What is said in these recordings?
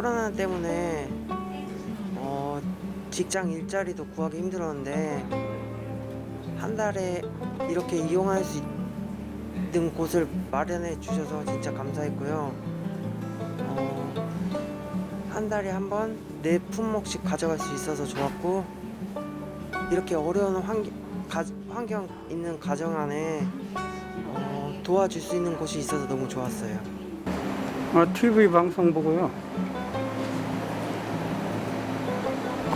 코로나 때문에 어, 직장 일자리도 구하기 힘들었는데 한 달에 이렇게 이용할 수 있는 곳을 마련해 주셔서 진짜 감사했고요. 어, 한 달에 한 번 네 품목씩 가져갈 수 있어서 좋았고 이렇게 어려운 환경, 가, 환경 있는 가정 안에 어, 도와줄 수 있는 곳이 있어서 너무 좋았어요. 아, TV 방송 보고요.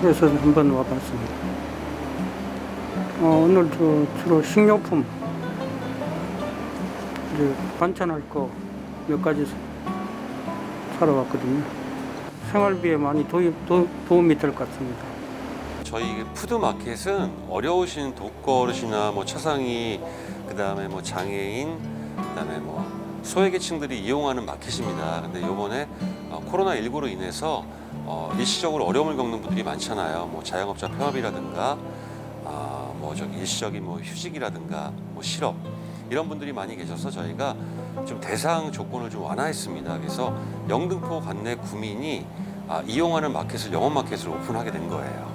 그래서 한번 와봤습니다. 어, 오늘 저 주로 식료품, 이제 반찬할 거 몇 가지 사- 사러 왔거든요. 생활비에 많이 도입, 도, 도움이 될 것 같습니다. 저희 푸드마켓은 어려우신 독거르시나 뭐 차상위 그 다음에 뭐 장애인 그 다음에 뭐 소외계층들이 이용하는 마켓입니다. 근데 요번에 어, 코로나 19로 인해서 어, 일시적으로 어려움을 겪는 분들이 많잖아요. 뭐 자영업자 폐업이라든가 아, 뭐 저기 일시적인 뭐 휴직이라든가 뭐 실업 이런 분들이 많이 계셔서 저희가 좀 대상 조건을 좀 완화했습니다. 그래서 영등포 관내 구민이 아, 이용하는 마켓을 영업 마켓을 오픈하게 된 거예요.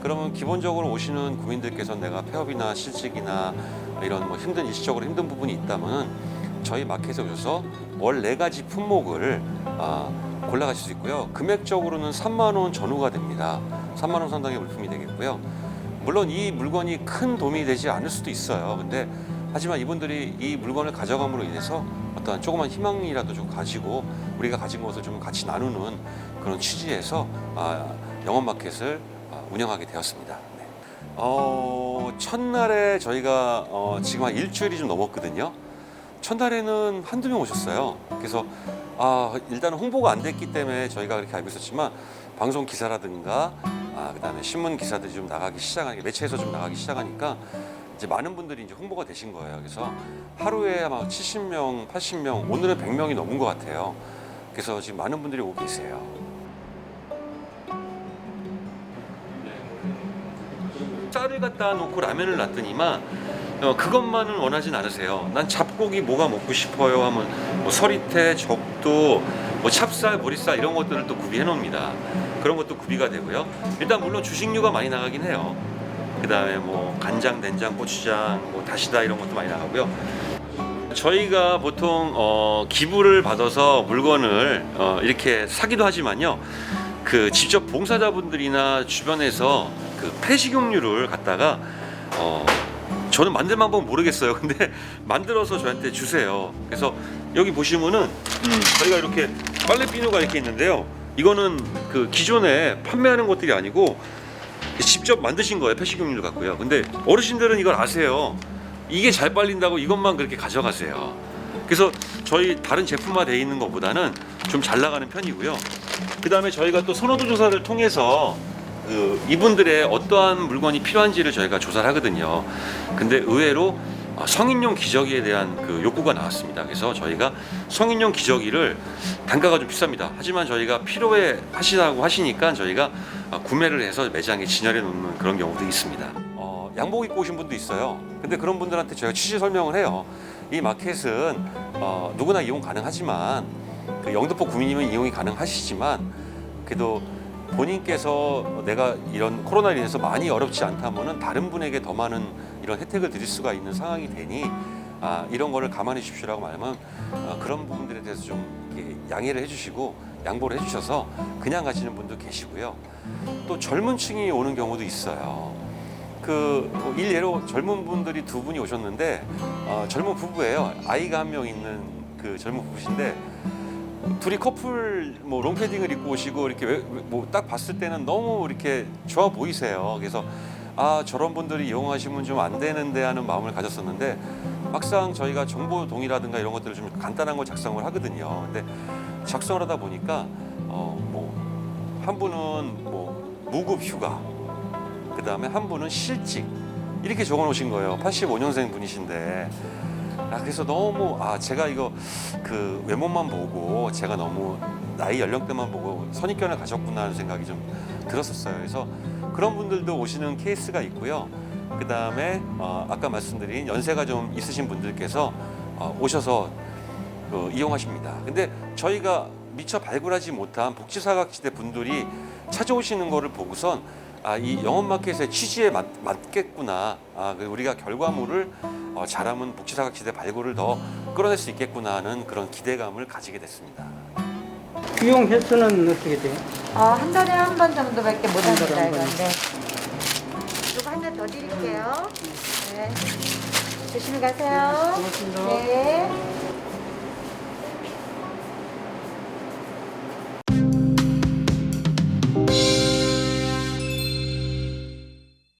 그러면 기본적으로 오시는 구민들께서 내가 폐업이나 실직이나 이런 뭐 힘든 일시적으로 힘든 부분이 있다면 저희 마켓에 오셔서 월 네 가지 품목을 아, 골라가실 수 있고요. 금액적으로는 3만 원 전후가 됩니다. 3만 원 상당의 물품이 되겠고요. 물론 이 물건이 큰 도움이 되지 않을 수도 있어요. 근데 하지만 이분들이 이 물건을 가져감으로 인해서 어떠한 조그만 희망이라도 좀 가지고 우리가 가진 것을 좀 같이 나누는 그런 취지에서 아, 영업 마켓을 아, 운영하게 되었습니다. 네. 어, 첫날에 저희가 어, 지금 한 일주일이 좀 넘었거든요. 첫날에는 한두 명 오셨어요. 그래서 아, 일단은 홍보가 안 됐기 때문에 저희가 그렇게 알고 있었지만 방송 기사라든가 아, 그다음에 신문 기사들이 좀 나가기 시작하니까 매체에서 좀 나가기 시작하니까 이제 많은 분들이 이제 홍보가 되신 거예요. 그래서 하루에 아마 70명, 80명, 오늘은 100명이 넘은 것 같아요. 그래서 지금 많은 분들이 오고 계세요. 쌀을 갖다 놓고 라면을 놨더니만 어, 그것만은 원하진 않으세요. 난 잡고기 뭐가 먹고 싶어요 하면 뭐 서리태, 적도, 뭐 찹쌀, 보리쌀 이런 것들을 또 구비해 놓습니다. 그런 것도 구비가 되고요. 일단 물론 주식류가 많이 나가긴 해요. 그다음에 뭐 간장, 된장, 고추장, 뭐 다시다 이런 것도 많이 나가고요. 저희가 보통 어, 기부를 받아서 물건을 어, 이렇게 사기도 하지만요. 그 직접 봉사자분들이나 주변에서 그 폐식용류를 갖다가 어, 저는 만들 방법 모르겠어요. 근데 만들어서 저한테 주세요. 그래서 여기 보시면은 음, 저희가 이렇게 빨래 비누가 이렇게 있는데요. 이거는 그 기존에 판매하는 것들이 아니고 직접 만드신 거예요. 폐식용유를 갖고요. 근데 어르신들은 이걸 아세요. 이게 잘 빨린다고 이것만 그렇게 가져가세요. 그래서 저희 다른 제품화 돼 있는 것보다는 좀 잘 나가는 편이고요. 그 다음에 저희가 또 선호도 조사를 통해서 그 이분들의 어떠한 물건이 필요한지를 저희가 조사를 하거든요. 근데 의외로 어, 성인용 기저귀에 대한 그 욕구가 나왔습니다. 그래서 저희가 성인용 기저귀를 단가가 좀 비쌉니다. 하지만 저희가 필요해 하시다고 하시니까 저희가 어, 구매를 해서 매장에 진열해 놓는 그런 경우도 있습니다. 어, 양복 입고 오신 분도 있어요. 근데 그런 분들한테 저희가 취지 설명을 해요. 이 마켓은 어, 누구나 이용 가능하지만 그 영등포 구민이면 이용이 가능하시지만 그래도 본인께서 내가 이런 코로나로 인해서 많이 어렵지 않다면은 다른 분에게 더 많은 이런 혜택을 드릴 수가 있는 상황이 되니 아, 이런 거를 감안해 주십시오라고 말하면 어, 그런 부분들에 대해서 좀 이렇게 양해를 해주시고 양보를 해주셔서 그냥 가시는 분도 계시고요. 또 젊은 층이 오는 경우도 있어요. 그뭐 일예로 젊은 분들이 두 분이 오셨는데 어, 젊은 부부예요. 아이가 한 명 있는 그 젊은 부부신데 둘이 커플 뭐 롱패딩을 입고 오시고 이렇게 뭐 딱 봤을 때는 너무 이렇게 좋아 보이세요. 그래서 아 저런 분들이 이용하시면 좀 안 되는데 하는 마음을 가졌었는데 막상 저희가 정보 동의라든가 이런 것들을 좀 간단한 걸 작성을 하거든요. 근데 작성을 하다 보니까 어뭐 한 분은 뭐 무급 휴가, 그 다음에 한 분은 실직 이렇게 적어놓으신 거예요. 85년생 분이신데 아 그래서 너무 아 제가 이거 그 외모만 보고 제가 너무 나이 연령대만 보고 선입견을 가졌구나 하는 생각이 좀 들었었어요. 그래서 그런 분들도 오시는 케이스가 있고요. 그 다음에 어, 아까 말씀드린 연세가 좀 있으신 분들께서 어, 오셔서 그 이용하십니다. 근데 저희가 미처 발굴하지 못한 복지사각지대 분들이 찾아오시는 거를 보고선 아, 이 영업마켓의 취지에 맞, 맞겠구나. 아, 그 우리가 결과물을 어, 잘하면 복지사각지대 발굴을 더 끌어낼 수 있겠구나 하는 그런 기대감을 가지게 됐습니다. 비용 횟수는 어떻게 돼요? 어, 한 달에 한 번 정도밖에 못 한 달에 합니다, 한 번. 이건데. 이거 하나 더 드릴게요. 네. 조심히 가세요. 고맙습니다. 네.